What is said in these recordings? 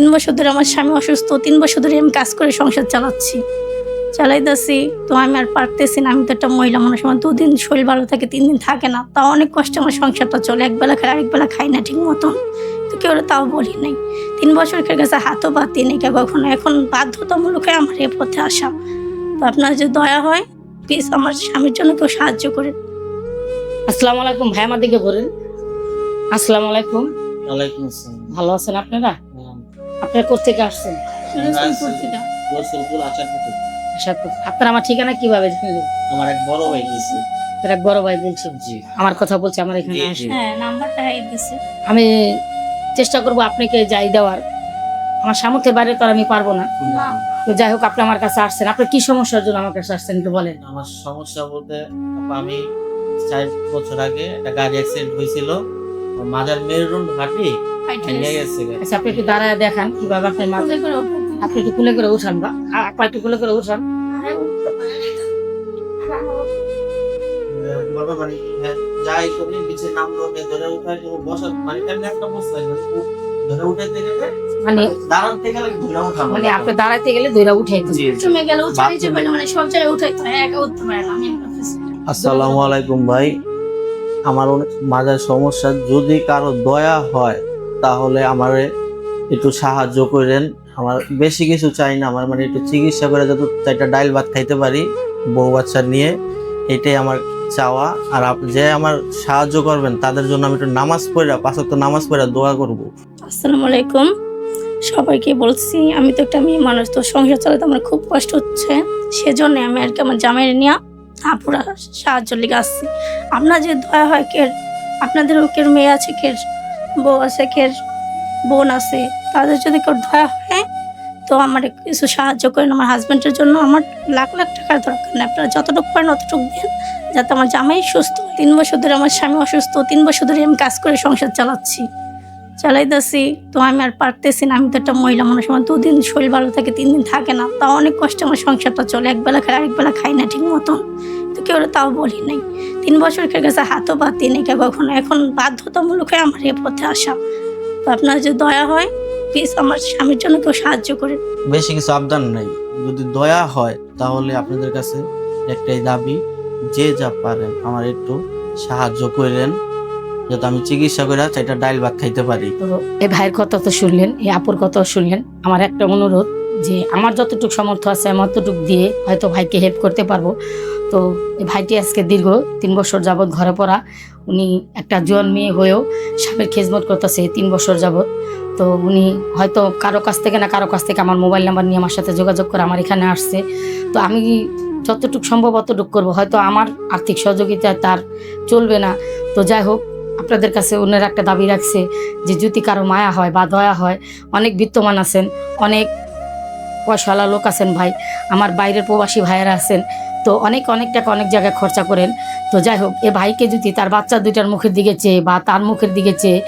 তিন বছর ধরে আমার স্বামী অসুস্থ তিন বছর ধরে আমি কাজ করে সংসার চালাচ্ছি। চালাইতেছি তো আমি আর পারতেছি না আমি তো একটা মহিলা মানুষ আমার দুদিন শরীর ভালো থাকে তিন দিন থাকে না। তাও অনেক কষ্টে আমার সংসারটা চলে একবেলা খাই আরেকবেলা খাই না ঠিক মতন তো কেউ তাও বলি নাই। তিন বছর খেয়ে গেছে হাতও পাতি নেই কেউ কখনো। এখন বাধ্যতামূলক হয়ে আমার এ পথে আসা। তো আপনার যে দয়া হয় প্লিজ আমার স্বামীর জন্য কেউ সাহায্য করে আসসালামু আলাইকুম ভাই আমার দিকে বলেন। আসসালামু আলাইকুম। ওয়ালাইকুম আসসালাম। ভালো আছেন আপনারা? আপনারা কোথেকে আসছেন? আচ্ছা, আপনারা আমার ঠিকানা কীভাবে আমার এক বড় ভাই গেছে এক বড় ভাই বলছেন? আমার কথা বলছে আমার এখানে। হ্যাঁ নাম্বারটা আমি চেষ্টা করব আপনাকে যাই দেওয়ার। আমার সামর্থ্যের বাইরে তো আর আমি পারব না। তো যাই হোক আপনি আমার কাছে আসছেন। আপনার কি সমস্যার জন্য আমার কাছে আসছেন একটু বলেন। আমার সমস্যা বলতে আমি চার বছর আগে একটা গাড়ি অ্যাক্সিডেন্ট হয়েছিল। মাজার মেরুদণ্ড ঘাটি ভেঙে গেছে। আচ্ছা আপনি একটু দাঁড়ায় দেখান কীভাবে আপনার মা খুলে করে ওঠো। আপনি একটু খুলে করে উঠান বা আ- আপা একটু খুলে করে উঠান। বাবা মানে হ্যাঁ, যাই করি নিচে নামলো ধরে উঠাই বসার মানে এমনি একটা বসতে মানে উ- ধরে উঠাইতে গেলে মানে? দাঁড়াতে গেলে ধরে উঠানো মানে আপনি দাঁড়াইতে গেলে দইরা উঠাই জি, জি। গেলে উঠাই মানে সব জায়গায় উঠাইতে হয় একা উঠতে পারে না আমি আসসালামু আলাইকুম ভাই। আমার অনেক সমস্যা। যদি কারও দয়া হয়, তাহলে আমার একটু সাহায্য করেন। আমার বেশি কিছু চাই না, আমার মানে একটু চিকিৎসা করে যত চারটা ডাইল ভাত খাইতে পারি বউ বাচ্চা নিয়ে, এটাই আমার চাওয়া। আর যে আমার সাহায্য করবেন, তাদের জন্য আমি একটু নামাজ পড়া তো নামাজ পড়া দোয়া করব। আসসালামু আলাইকুম। সবাইকে বলছি, আমি তো একটা মেয়ে মানুষ, তো সংসার চালাতে আমার খুব কষ্ট হচ্ছে। সেজন্য আমি আর কি আমার জামাই নিয়ে আপুরা সাহায্য লেগে আসছি। আপনার যে দয়া হয় কের আপনাদের কের মেয়ে আছে কের বউ আছে কের বোন আছে, তাদের যদি কেউ দয়া হয়, তো আমার কিছু সাহায্য করেন। আমার হাজব্যান্ডের জন্য আমার লাখ লাখ টাকার দরকার নেই। আপনারা যতটুকু পারেন অতটুকু দেন, যাতে আমার জামাই সুস্থ। তিন বছর ধরে আমার স্বামী অসুস্থ। তিন বছর ধরে আমি কাজ করে সংসার চালাচ্ছি। চালাইতেছি, তো আমি আর পারতেছি না। আমি তো একটা মহিলা মানুষ, আমার দুদিন শরীর ভালো থাকে তিন দিন থাকে না। তাও অনেক কষ্টে আমার সংসারটা চলে, একবেলা খাই, আরেকবেলা খাই না ঠিক মতন। তো কেউ তাও বলি নাই। তিন বছর খেয়ে গেছে, হাতও পাতি নেই কখনো। এখন বাধ্যতামূলক হয়ে আমার এ পথে আসা। তো আপনার যে দয়া হয় প্লিজ আমার স্বামীর জন্য কেউ সাহায্য করে। বেশি কিছু আবদান নাই। যদি দয়া হয়, তাহলে আপনাদের কাছে একটাই দাবি, যে যা পারেন, আমার একটু সাহায্য করেন। যাতে আমি চিকিৎসা করে সেটা ডাইল ভাত খাইতে পারি। এই ভাইয়ের কথা তো শুনলেন এই আপুর কথাও শুনলেন। আমার একটা অনুরোধ যে আমার যতটুকু সামর্থ্য আছে, আমি অতটুকু দিয়ে হয়তো ভাইকে হেল্প করতে পারব। তো এই ভাইটি আজকে দীর্ঘ তিন বছর যাবৎ ঘরে পড়া। উনি একটা জোয়ান মেয়ে হয়েও স্বামীর খেজমত করতেছে তিন বছর যাবৎ। তো উনি হয়তো কারও কাছ থেকে না কারও কাছ থেকে আমার মোবাইল নাম্বার নিয়ে আমার সাথে যোগাযোগ করে আমার এখানে আসছে। তো আমি যতটুকু সম্ভব অতটুকু করব। হয়তো আমার আর্থিক সহযোগিতা তার চলবে না। তো যাই হোক আপনাদের কাছে ওনার একটা দাবি রাখছে যে যদি কারও মায়া হয় বা দয়া হয়, অনেক বিত্তমান আছেন, অনেক পয়সাওয়ালা লোক আছেন ভাই, আমার বাইরের প্রবাসী ভাইয়েরা আছেন তো অনেক অনেক টাকা অনেক জায়গায় খরচা করেন। তো যাই হোক, এ ভাইকে যদি তার বাচ্চা দুইটার মুখের দিকে চেয়ে বা তার মুখের দিকে চেয়ে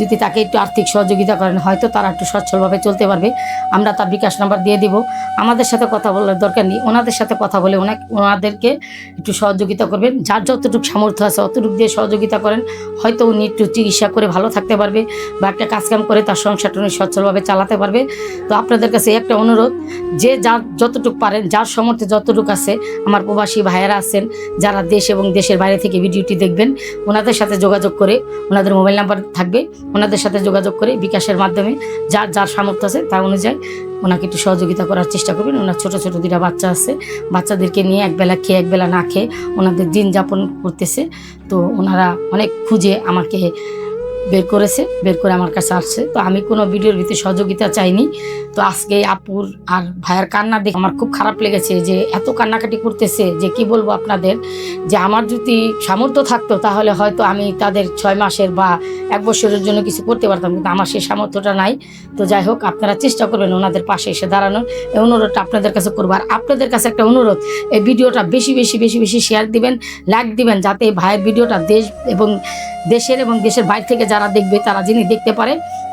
যদি তাকে একটু আর্থিক সহযোগিতা করেন, হয়তো তারা একটু সচ্ছলভাবে চলতে পারবে। আমরা তার বিকাশ নাম্বার দিয়ে দিব। আমাদের সাথে কথা বলার দরকার নেই। ওনাদের সাথে কথা বলে ওনাকে, ওনাদেরকে একটু সহযোগিতা করবেন। যার যতটুকু সামর্থ্য আছে, অতটুকু দিয়ে সহযোগিতা করেন। হয়তো উনি একটু চিকিৎসা করে ভালো থাকতে পারবে বা একটা কাজকাম করে তার সংসারটা উনি সচ্ছলভাবে চালাতে পারবে। তো আপনাদের কাছে একটা অনুরোধ, যে যার যতটুকু পারেন, যার সামর্থ্যে যতটুকু আছে, আমার প্রবাসী ভাইয়েরা আছেন, যারা দেশ এবং দেশের বাইরে থেকে ভিডিওটি দেখবেন, ওনাদের সাথে যোগাযোগ করে ওনাদের মোবাইল নাম্বার থাকবে। ওনাদের সাথে যোগাযোগ করে বিকাশের মাধ্যমে যার যার সামর্থ্য আছে তা অনুযায়ী ওনাকে একটু সহযোগিতা করার চেষ্টা করবেন। ওনার ছোট, ছোটো দুটা বাচ্চা আছে। বাচ্চাদেরকে নিয়ে একবেলা খেয়ে, একবেলা না খেয়ে ওনাদের দিন যাপন করতেছে। তো ওনারা অনেক খুঁজে আমাকে বের করেছে, বের করে আমার কাছে আসছে। তো আমি কোনো ভিডিওর ভিতরে সহযোগিতা চাইনি। তো আজকে আপুর আর ভাইয়ের কান্না দেখে আমার খুব খারাপ লেগেছে যে এত কান্নাকাটি করতেছে যে কি বলব আপনাদের? যে আমার যদি সামর্থ্য থাকতো তাহলে হয়তো আমি তাদের ছয় মাসের বা এক বছরের জন্য কিছু করতে পারতাম, কিন্তু আমার সেই সামর্থ্যটা নাই। তো যাই হোক, আপনারা চেষ্টা করবেন ওনাদের পাশে এসে দাঁড়ানোর। এই অনুরোধটা আপনাদের কাছে করব। আর আপনাদের কাছে একটা অনুরোধ, এই ভিডিওটা বেশি বেশি বেশি বেশি শেয়ার দিবেন লাইক দিবেন, যাতে এই ভাইয়ের ভিডিওটা দেশ এবং দেশের এবং দেশের বাইরে থেকে যারা দেখবে তারা যিনি দেখতে পারে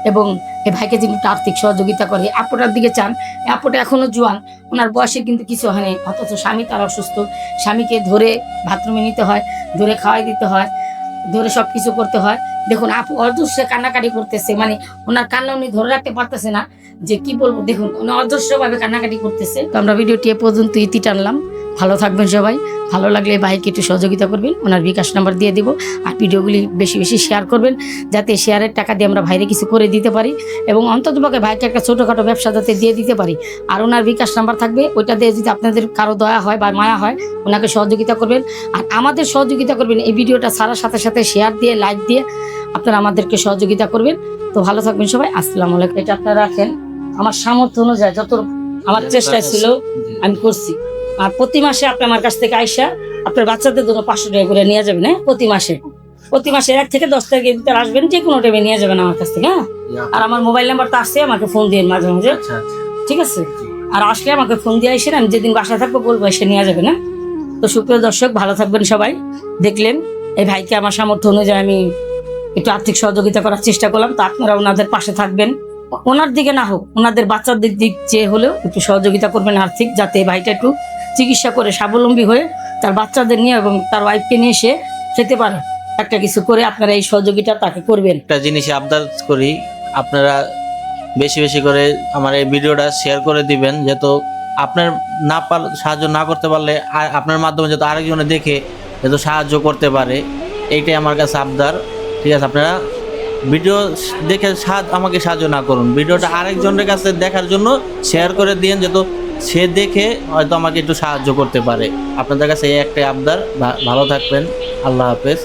এবং এ ভাইকে যিনি আর্থিক সহযোগিতা করে। আপুটার দিকে চান। আপুটা এখনও জোয়ান। ওনার বয়সে কিন্তু কিছু হয়নি। অথচ স্বামী তার অসুস্থ। স্বামীকে ধরে বাথরুমে নিতে হয়, ধরে খাওয়াই দিতে হয়, ধরে সব কিছু করতে হয়। দেখুন, আপু অদৃশ্যে কান্নাকাটি করতেছে। মানে ওনার কান্না উনি ধরে রাখতে পারতেছে না। যে কি বলব, দেখুন, উনি অজস্র ভাবে কান্নাকাটি করতেছে। তো আমরা ভিডিওটি এ পর্যন্ত ইতি টানলাম। ভালো থাকবেন সবাই। ভালো লাগলে ভাইকে একটু সহযোগিতা করবেন। ওনার বিকাশ নাম্বার দিয়ে দিব। আর ভিডিওগুলি বেশি বেশি শেয়ার করবেন। যাতে শেয়ারের টাকা দিয়ে আমরা ভাইরে কিছু করে দিতে পারি এবং অন্ততপক্ষে ভাইকে একটা ছোটোখাটো ব্যবসা যাতে দিয়ে দিতে পারি। আর ওনার বিকাশ নাম্বার থাকবে। ওইটা দিয়ে যদি আপনাদের কারও দয়া হয় বা মায়া হয়, ওনাকে সহযোগিতা করবেন। আর আমাদের সহযোগিতা করবেন এই ভিডিওটা ছাড়ার সাথে সাথে শেয়ার দিয়ে লাইক দিয়ে আপনারা আমাদেরকে সহযোগিতা করবেন। তো ভালো থাকবেন সবাই। আসসালামু আলাইকুম। এটা আপনারা রাখেন। আমার সামর্থ্য অনুযায়ী যত আমার চেষ্টা ছিল আমি করছি। আর প্রতি মাসে আপনি আমার কাছ থেকে আইসা আপনার বাচ্চাদের জন্য পাঁচশো টাকা করে নিয়ে যাবেন হ্যাঁ প্রতি মাসে। প্রতি মাসে এক থেকে দশ তারিখের ভিতরে আসবেন যে কোনো টাইমে নিয়ে যাবেন আমার কাছ থেকে হ্যাঁ। আর আমার মোবাইল নাম্বার তো আসছে আমাকে ফোন দিন মাঝে মাঝে। আচ্ছা আচ্ছা। ঠিক আছে? আর আসলে আমাকে ফোন দিয়ে আসেন আমি যেদিন বাসায় থাকব বলব এসে নিয়ে যাবেন হ্যাঁ। তো সুপ্রিয় দর্শক ভালো থাকবেন সবাই। দেখলেন এই ভাইকে আমার সামর্থ্য অনুযায়ী আমি একটু আর্থিক সহযোগিতা করার চেষ্টা করলাম। তো আপনারা ওনাদের পাশে থাকবেন। ওনার দিকে না হোক, ওনাদের বাচ্চাদের দিক যে হলেও একটু সহযোগিতা করবেন আর্থিক, যাতে ভাইটা একটু চিকিৎসা করে স্বাবলম্বী হয়ে তার বাচ্চাদের নিয়ে এবং তার ওয়াইফকে নিয়ে সে খেতে পারে। একটা কিছু করে আপনারা এই সহযোগিতা তাকে করবেন। একটা জিনিস আবদার করি, আপনারা বেশি বেশি করে আমার এই ভিডিওটা শেয়ার করে দিবেন, যেহেতু আপনার না পার সাহায্য না করতে পারলে আপনার মাধ্যমে যাতে আরেকজনে দেখে যাতে সাহায্য করতে পারে, এইটাই আমার কাছে আবদার। ঠিক আছে, আপনারা ভিডিও দেখে সাজ আমাকে সাহায্য না করুন। ভিডিওটা আরেকজনের কাছে দেখার জন্য শেয়ার করে দিন যেহেতু সে দেখে হয়তো আমাকে একটু সাহায্য করতে পারে। আপনাদের কাছে এই একটাই আবদার। ভালো থাকবেন। আল্লাহ হাফেজ।